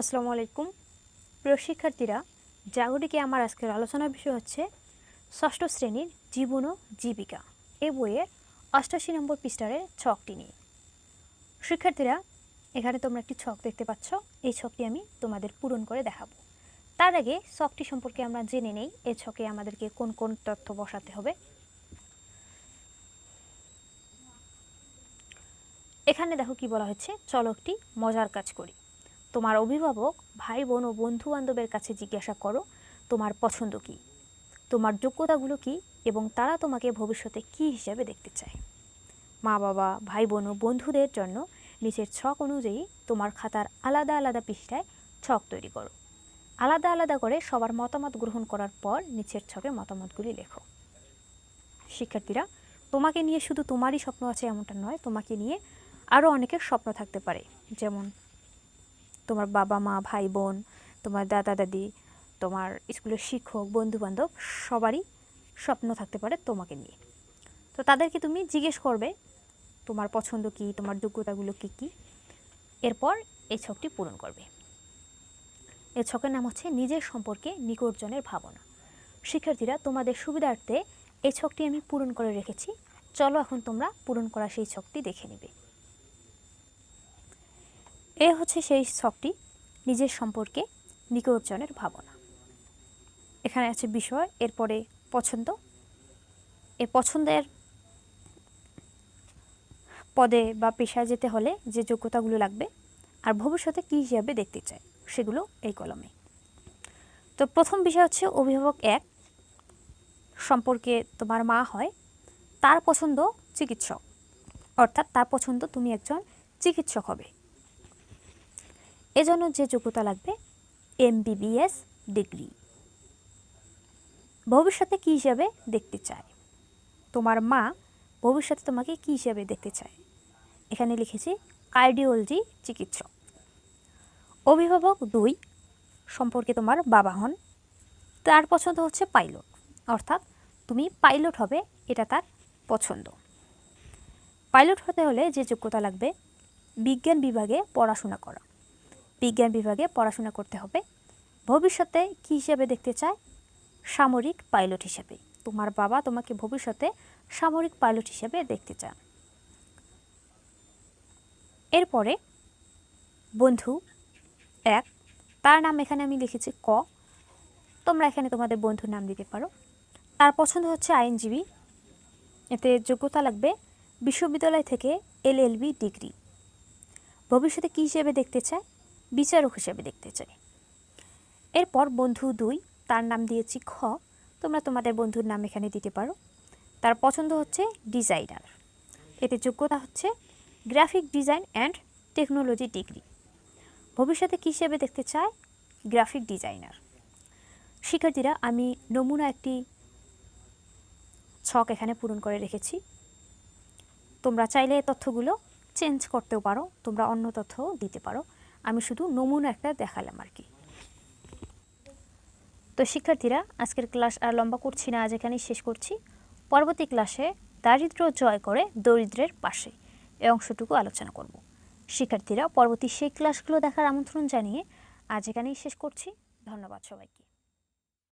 আসসালামু আলাইকুম। প্রিয় শিক্ষার্থীরা জাগরিকে আমার আজকের আলোচনার বিষয় হচ্ছে ষষ্ঠ শ্রেণির জীবন ও জীবিকা। এ বইয়ের অষ্টাশি নম্বর পৃষ্ঠারের ছকটি নিয়ে। শিক্ষার্থীরা, এখানে তোমরা একটি ছক দেখতে পাচ্ছ। এই ছকটি আমি তোমাদের পূরণ করে দেখাবো। তার আগে ছকটি সম্পর্কে আমরা জেনে নেই, এ ছকে আমাদেরকে কোন কোন তথ্য বসাতে হবে। এখানে দেখো কি বলা হচ্ছে চলকটি মজার কাজ করি। তোমার অভিভাবক ভাই বোন ও বন্ধু বান্ধবের কাছে জিজ্ঞাসা করো, তোমার পছন্দ কী? তোমার যোগ্যতাগুলো কি? এবং তারা তোমাকে ভবিষ্যতে কি হিসাবে দেখতে চায়? মা বাবা ভাই বোন ও বন্ধুদের জন্য নিচের ছক অনুযায়ী তোমার খাতার আলাদা আলাদা পৃষ্ঠায় ছক তৈরি করো। আলাদা আলাদা করে সবার মতামত গ্রহণ করার পর নিচের ছকে মতামতগুলি লেখো। শিক্ষার্থীরা, তোমাকে নিয়ে শুধু তোমারই স্বপ্ন আছে এমনটা নয়, তোমাকে নিয়ে আরও অনেকের স্বপ্ন থাকতে পারে। যেমন তোমার বাবা মা, ভাই বোন, তোমার দাদা দাদি, তোমার স্কুলের শিক্ষক বন্ধু বান্ধব সবারই স্বপ্ন থাকতে পারে তোমাকে নিয়ে। তো তাদেরকে তুমি জিজ্ঞেস করবে, তোমার পছন্দ কী, তোমার যোগ্যতাগুলো কী কী? এরপর এই ছকটি পূরণ করবে। এই ছকের নাম হচ্ছে নিজের সম্পর্কে নিকটজনের ভাবনা। শিক্ষার্থীরা, তোমাদের সুবিধার্থে এই ছকটি আমি পূরণ করে রেখেছি। চলো এখন তোমরা পূরণ করা সেই ছকটি দেখে নেবে। এ হচ্ছে সেই ছকটি নিজের সম্পর্কে নিকটজনের ভাবনা। এখানে আছে বিষয়, এরপরে পছন্দ। এ পছন্দের পদে বা পেশায় যেতে হলে যে যোগ্যতাগুলো লাগবে আর ভবিষ্যতে কী হিসাবে দেখতে চায় সেগুলো এই কলমে। তো প্রথম বিষয় হচ্ছে অভিভাবক এক, সম্পর্কে তোমার মা হয়, তার পছন্দ চিকিৎসক। অর্থাৎ তার পছন্দ তুমি একজন চিকিৎসক হবে। এজন্য যে যোগ্যতা লাগবে এমবিবিএস ডিগ্রি ভবিষ্যতে কী হিসাবে দেখতে চায়? তোমার মা ভবিষ্যতে তোমাকে কী হিসাবে দেখতে চায়? এখানে লিখেছি কার্ডিওলজি চিকিৎসক। অভিভাবক দুই, সম্পর্কে তোমার বাবা হন। তার পছন্দ হচ্ছে পাইলট অর্থাৎ তুমি পাইলট হবে, এটা তার পছন্দ। পাইলট হতে হলে যে যোগ্যতা লাগবে, বিজ্ঞান বিভাগে পড়াশোনা করা। বিজ্ঞান বিভাগে পড়াশোনা করতে হবে। ভবিষ্যতে কী হিসেবে দেখতে চায়? সামরিক পাইলট হিসেবে। তোমার বাবা তোমাকে ভবিষ্যতে সামরিক পাইলট হিসেবে দেখতে চান। এরপরে বন্ধু এক, তার নাম এখানে আমি লিখেছি ক। তোমরা এখানে তোমাদের বন্ধুর নাম দিতে পারো। তার পছন্দ হচ্ছে আইনজীবী। এতে যোগ্যতা লাগবে বিশ্ববিদ্যালয় থেকে এলএলবি ডিগ্রি। ভবিষ্যতে কী হিসেবে দেখতে চায়? বিচারক হিসেবে দেখতে চাই। এরপর বন্ধু দুই, তার নাম দিয়েছি খ। তোমরা তোমাদের বন্ধুর নাম এখানে দিতে পারো। তার পছন্দ হচ্ছে ডিজাইনার। এতে যোগ্যতা হচ্ছে graphic design and technology degree. ভবিষ্যতে কী হিসেবে দেখতে চায়? Graphic designer. শিক্ষার্থীরা, আমি নমুনা একটি ছক এখানে পূরণ করে রেখেছি। তোমরা চাইলে তথ্যগুলো চেঞ্জ করতেও পারো, তোমরা অন্য তথ্যও দিতে পারো। আমি শুধু নমুনা একটা দেখালাম আর কি। তো শিক্ষার্থীরা, আজকের ক্লাস আর লম্বা করছি না, আজ এখানেই শেষ করছি। পরবর্তী ক্লাসে দারিদ্র জয় করে দরিদ্রের পাশে এই অংশটুকু আলোচনা করব। শিক্ষার্থীরা, পরবর্তী সেই ক্লাসগুলো দেখার আমন্ত্রণ জানিয়ে আজ এখানেই শেষ করছি। ধন্যবাদ সবাইকে।